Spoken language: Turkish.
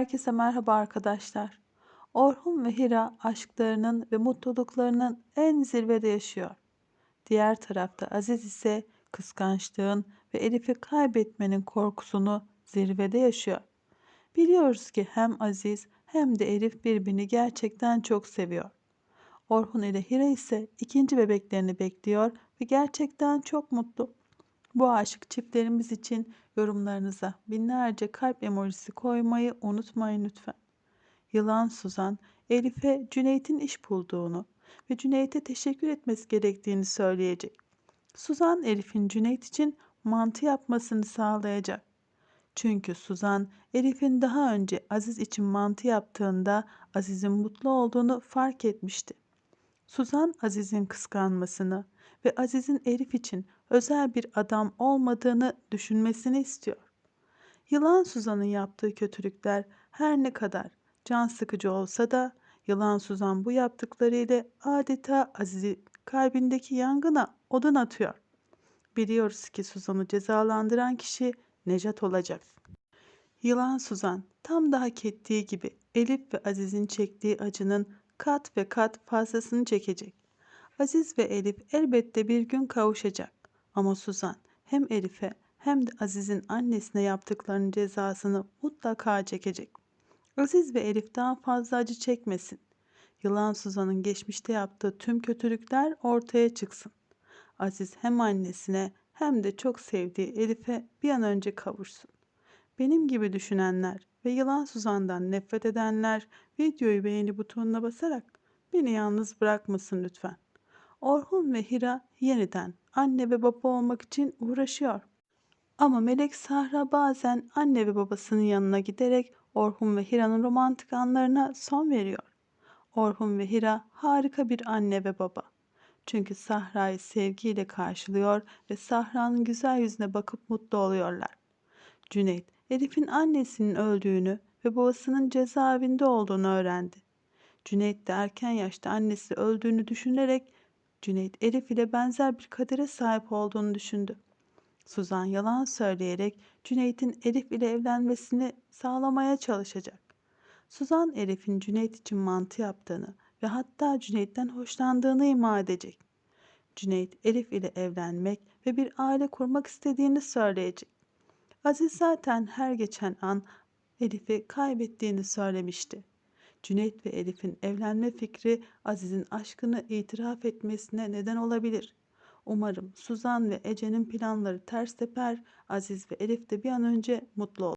Herkese merhaba arkadaşlar. Orhun ve Hira aşklarının ve mutluluklarının en zirvede yaşıyor. Diğer tarafta Aziz ise kıskançlığın ve Elif'i kaybetmenin korkusunu zirvede yaşıyor. Biliyoruz ki hem Aziz hem de Elif birbirini gerçekten çok seviyor. Orhun ile Hira ise ikinci bebeklerini bekliyor ve gerçekten çok mutlu. Bu aşık çiftlerimiz için yorumlarınıza binlerce kalp emojisi koymayı unutmayın lütfen. Yılan Suzan, Elif'e Cüneyt'in iş bulduğunu ve Cüneyt'e teşekkür etmesi gerektiğini söyleyecek. Suzan, Elif'in Cüneyt için mantı yapmasını sağlayacak. Çünkü Suzan, Elif'in daha önce Aziz için mantı yaptığında Aziz'in mutlu olduğunu fark etmişti. Suzan Aziz'in kıskanmasını ve Aziz'in Elif için özel bir adam olmadığını düşünmesini istiyor. Yılan Suzan'ın yaptığı kötülükler her ne kadar can sıkıcı olsa da Yılan Suzan bu yaptıklarıyla adeta Aziz'i kalbindeki yangına odun atıyor. Biliyoruz ki Suzan'ı cezalandıran kişi Necat olacak. Yılan Suzan tam da hak ettiği gibi Elif ve Aziz'in çektiği acının kat ve kat fazlasını çekecek. Aziz ve Elif elbette bir gün kavuşacak. Ama Suzan hem Elif'e hem de Aziz'in annesine yaptıklarının cezasını mutlaka çekecek. Aziz ve Elif daha fazla acı çekmesin. Yılan Suzan'ın geçmişte yaptığı tüm kötülükler ortaya çıksın. Aziz hem annesine hem de çok sevdiği Elif'e bir an önce kavuşsun. Benim gibi düşünenler ve Yılan Suzan'dan nefret edenler videoyu beğeni butonuna basarak beni yalnız bırakmasın lütfen. Orhun ve Hira yeniden anne ve baba olmak için uğraşıyor. Ama Melek Sahra bazen anne ve babasının yanına giderek Orhun ve Hira'nın romantik anlarına son veriyor. Orhun ve Hira harika bir anne ve baba. Çünkü Sahra'yı sevgiyle karşılıyor ve Sahra'nın güzel yüzüne bakıp mutlu oluyorlar. Cüneyt, Elif'in annesinin öldüğünü ve babasının cezaevinde olduğunu öğrendi. Cüneyt de erken yaşta annesi öldüğünü düşünerek Cüneyt Elif ile benzer bir kadere sahip olduğunu düşündü. Suzan yalan söyleyerek Cüneyt'in Elif ile evlenmesini sağlamaya çalışacak. Suzan Elif'in Cüneyt için mantı yaptığını ve hatta Cüneyt'ten hoşlandığını ima edecek. Cüneyt Elif ile evlenmek ve bir aile kurmak istediğini söyleyecek. Aziz zaten her geçen an Elif'i kaybettiğini söylemişti. Cüneyt ve Elif'in evlenme fikri Aziz'in aşkını itiraf etmesine neden olabilir. Umarım Suzan ve Ece'nin planları ters teper, Aziz ve Elif de bir an önce mutlu olur.